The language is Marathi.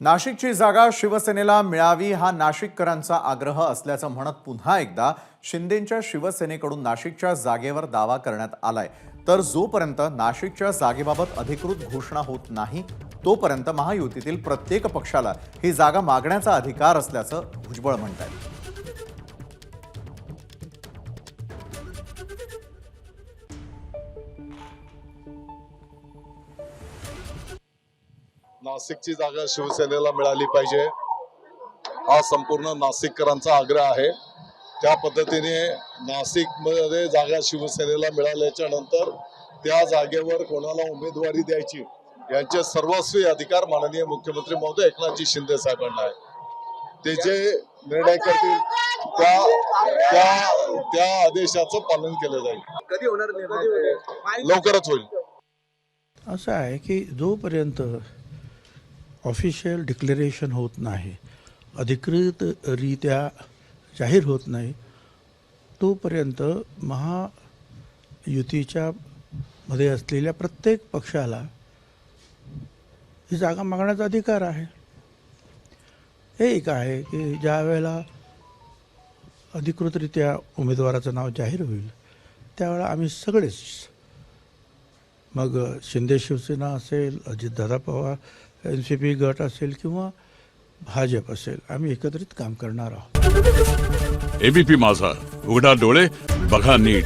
नाशिकची जागा शिवसेनेला मिळावी हा नाशिककरांचा आग्रह असल्याचं म्हणत पुन्हा एकदा शिंदेंच्या शिवसेनेकडून नाशिकच्या जागेवर दावा करण्यात आलाय. तर जोपर्यंत नाशिकच्या जागेबाबत अधिकृत घोषणा होत नाही तोपर्यंत महायुतीतील प्रत्येक पक्षाला ही जागा मागण्याचा अधिकार असल्याचं भुजबळ म्हणतात नाशिकची जागा शिवसेनेला मिळाली पाहिजे. हा संपूर्ण नाशिककरांचा आग्रह आहे. त्या पद्धतीने नाशिकमध्ये जागा शिवसेनेला मिळाल्याच्या नंतर त्या जागेवर कोणाला उमेदवारी द्यायची यांचे सर्वस्वी अधिकार माननीय मुख्यमंत्री महोदय एकनाथजी शिंदे साहेबांना आहे. ते जे निर्णय करतील त्या त्या त्या आदेशाचं पालन केलं जाईल. कधी होणार निर्णय? लवकरच होईल. असं आहे की जोपर्यंत ऑफिशियल डिक्लेरेशन होत नाही. अधिकृतरित्या जाहीर होत नाही. तोपर्यंत महायुतीच्या मध्ये असलेल्या प्रत्येक पक्षाला ही जागा मागण्याचा अधिकार आहे. हे एक आहे की ज्या वेळेला अधिकृतरित्या उमेदवाराचं नाव जाहीर होईल त्यावेळेला आम्ही सगळेच मग शिंदे शिवसेना असेल Ajitdada Pawar N C P गट असेल किंवा भाजप असेल आम्ही एकत्रित काम करणार आहोत. एबीपी माझा. उघडा डोळे बघा नीट.